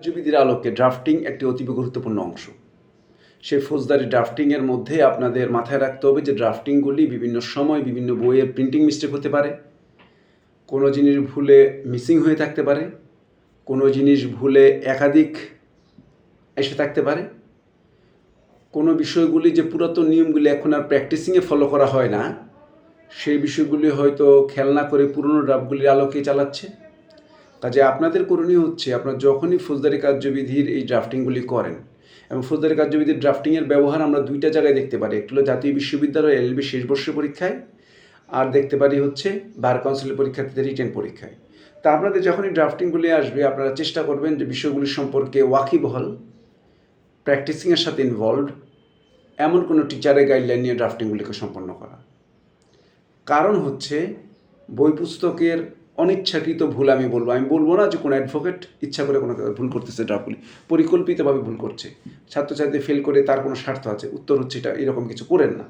কার্যবিধির আলোকে ড্রাফটিং একটি অতীব গুরুত্বপূর্ণ অংশ। সেই ফৌজদারি ড্রাফটিংয়ের মধ্যে আপনাদের মাথায় রাখতে হবে যে ড্রাফটিংগুলি বিভিন্ন সময় বিভিন্ন বইয়ের প্রিন্টিং মিস্টেক হতে পারে। কোনো জিনিস ভুলে মিসিং হয়ে থাকতে পারে। কোনো জিনিস ভুলে একাধিক এসে থাকতে পারে। কোনো বিষয়গুলি যে পুরাতন নিয়মগুলি এখন আর প্র্যাকটিসিংয়ে ফলো করা হয় না, সেই বিষয়গুলি হয়তো খেলনা করে পুরনো ড্রাফটগুলির আলোকে চালাচ্ছে। কাজে আপনাদের করণীয় হচ্ছে আপনার যখনই ফৌজদারি কার্যবিধির এই ড্রাফটিংগুলি করেন এবং ফৌজদারি কার্যবিধির ড্রাফটিংয়ের ব্যবহার আমরা দুইটা জায়গায় দেখতে পারি। একটি হলো জাতীয় বিশ্ববিদ্যালয় এলবি শেষ বর্ষের পরীক্ষায়, আর দেখতে পারি হচ্ছে বার কাউন্সিলের পরীক্ষার্থীদের রিটেন পরীক্ষায়। তা আপনাদের যখনই ড্রাফটিংগুলি আসবে, আপনারা চেষ্টা করবেন যে বিষয়গুলি সম্পর্কে ওয়াকিবহল প্র্যাকটিসিংয়ের সাথে ইনভলভড এমন কোনো টিচারের গাইডলাইন নিয়ে ড্রাফটিংগুলিকে সম্পন্ন করা। কারণ হচ্ছে বই পুস্তকের অনিচ্ছাকৃত ভুল আমি বলব। আমি বলব না যে কোনো অ্যাডভোকেট ইচ্ছা করে কোনো ভুল করতেছে ড্রাফটগুলি পরিকল্পিতভাবে ভুল করছে। ছাত্রছাত্রী ফেল করে তার কোনো স্বার্থ আছে, উত্তর হচ্ছে এটা, এরকম কিছু করেন না।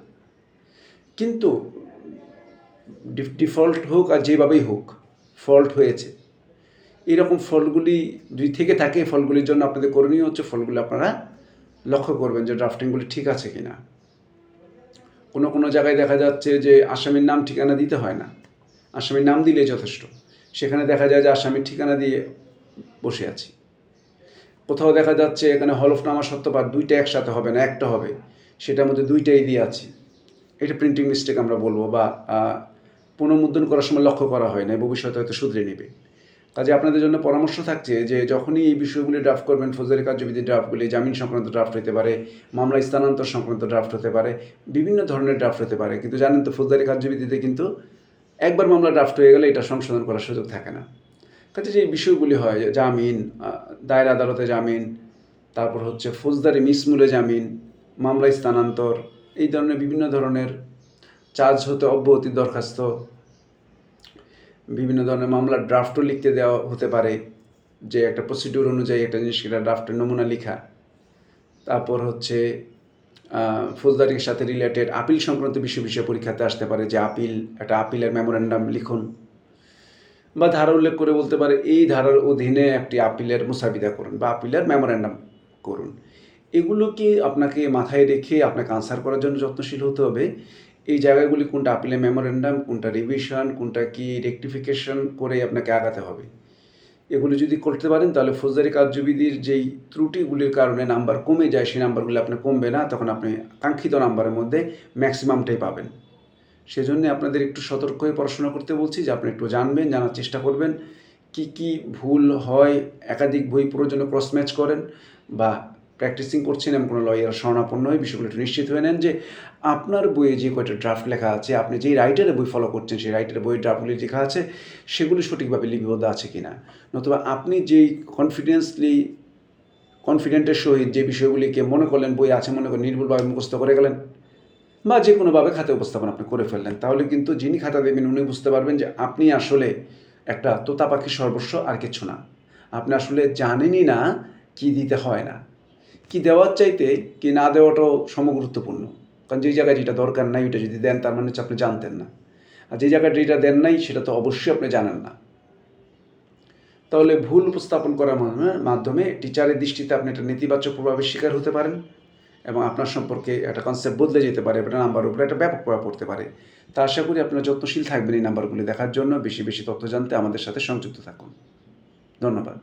কিন্তু ডিফল্ট হোক আর যেভাবেই হোক ফল্ট হয়েছে। এরকম ফলগুলি দুই থেকে থাকে ফলগুলির জন্য আপনাদের করণীয় হচ্ছে ফলগুলি আপনারা লক্ষ্য করবেন যে ড্রাফটিংগুলি ঠিক আছে কি না কোনো কোনো জায়গায় দেখা যাচ্ছে যে আসামির নাম ঠিকানা দিতে হয় না। আসামির নাম দিলে যথেষ্ট। সেখানে দেখা যায় যে আসামির ঠিকানা দিয়ে বসে আছি। কোথাও দেখা যাচ্ছে এখানে হলফনামা সত্যপাঠ দুইটা একসাথে হবে না, একটা হবে। সেটার মধ্যে দুইটাই দিয়ে আছি। এটা প্রিন্টিং মিস্টেক আমরা বলব বা পুনর্মুদ্রণ করার সময় লক্ষ্য করা হয় না ভবিষ্যতে হয়তো শুধরে নেবে। কাজে আপনাদের জন্য পরামর্শ থাকছে যে যখনই এই বিষয়গুলি ড্রাফট করবেন, ফৌজদারি কার্যবিধি ড্রাফটগুলি জামিন সংক্রান্ত ড্রাফট হতে পারে, মামলা স্থানান্তর সংক্রান্ত ড্রাফট হতে পারে, বিভিন্ন ধরনের ড্রাফট হতে পারে। কিন্তু জানেন তো, ফৌজদারি কার্যবিধিতে কিন্তু একবার মামলা ড্রাফট হয়ে গেলে এটা সংশোধন করার সুযোগ থাকে না। কাজে যে বিষয়গুলি হয় জামিন দায়ের আদালতে জামিন, তারপর হচ্ছে ফৌজদারি মিসমূলে জামিন, মামলায় স্থানান্তর, এই ধরনের বিভিন্ন ধরনের চার্জ হতে অব্যাহতির দরখাস্ত, বিভিন্ন ধরনের মামলার ড্রাফটও লিখতে দেওয়া হতে পারে, যে একটা প্রসিডিউর অনুযায়ী একটা জিনিস সেটা ড্রাফটের নমুনা লেখা। তারপর হচ্ছে ফৌজদারির সাথে রিলেটেড আপিল সংক্রান্ত বিষয় বিষয়ে পরীক্ষাতে আসতে পারে যে আপিল, একটা আপিলের মেমোরেন্ডাম লিখুন। বা ধারা উল্লেখ করে বলতে পারে এই ধারার অধীনে একটি আপিলের মুসাবিদা করুন বা আপিলের মেমোরেন্ডাম করুন। এগুলোকে আপনাকে মাথায় রেখে আপনাকে আনসার করার জন্য যত্নশীল হতে হবে? এই জায়গাগুলি কোনটা আপিলের মেমোরেন্ডাম কোনটা রিভিশন কোনটা কি রেকটিফিকেশন করে আপনাকে আগাতে হবে? এগুলো যদি করতে পারেন, তাহলে ফৌজদারি কার্যবিধির যেই ত্রুটিগুলির কারণে নাম্বার কমে যায়, সেই নাম্বারগুলো আপনার কমবে না, তখন আপনি কাঙ্ক্ষিত নাম্বারের মধ্যে ম্যাক্সিমামটাই পাবেন। সেজন্য আপনাদের একটু সতর্ক হয়ে পড়াশোনা করতে বলছি, যে আপনি একটু জানবেন, জানার চেষ্টা করবেন, কি কি ভুল হয়, একাধিক বই প্রয়োজনে ক্রস ম্যাচ করেন, বা প্র্যাকটিসিং করছেন এবং কোনো লয়ার শরণাপন্ন হয়ে বিষয়গুলো একটু নিশ্চিত হয়ে নেন যে আপনার বইয়ে যে কয়টা ড্রাফট লেখা আছে, আপনি যেই রাইটারের বই ফলো করছেন, সেই রাইটারের বইয়ের ড্রাফটগুলি লেখা আছে, সেগুলি সঠিকভাবে লিপিবদ্ধ আছে কি না নতুবা আপনি যেই কনফিডেন্সলি কনফিডেন্টের সহিত যে বিষয়গুলিকে মনে করলেন, বই আছে মনে করে নির্ভুলভাবে মুখস্থ করে গেলেন বা যে কোনোভাবে খাতে উপস্থাপন আপনি করে ফেললেন, তাহলে কিন্তু যিনি খাতা দেবেন উনি বুঝতে পারবেন যে আপনি আসলে একটা তোতা পাখির সর্বস্ব আর কিছু না। আপনি আসলে জানেনই না কি দিতে হয় না। কি দেওয়ার চাইতে কি না দেওয়াটাও সমগুরুত্বপূর্ণ। কারণ যেই জায়গায় যেটা দরকার নাই ওইটা যদি দেন, তার মানে হচ্ছে আপনি জানতেন না। আর যে জায়গায় যেটা দেন নাই, সেটা তো অবশ্যই আপনি জানেন না। তাহলে ভুল উপস্থাপন করার মাধ্যমে- মাধ্যমে টিচারের দৃষ্টিতে আপনি একটা নেতিবাচক প্রভাবের শিকার হতে পারেন এবং আপনার সম্পর্কে একটা কনসেপ্ট বদলে যেতে পারে একটা নাম্বার উপরে একটা ব্যাপক প্রভাব পড়তে পারে। তা আশা করি আপনারা যত্নশীল থাকবেন এই নাম্বারগুলি দেখার জন্য। বেশি বেশি তথ্য জানতে আমাদের সাথে সংযুক্ত থাকুন। ধন্যবাদ।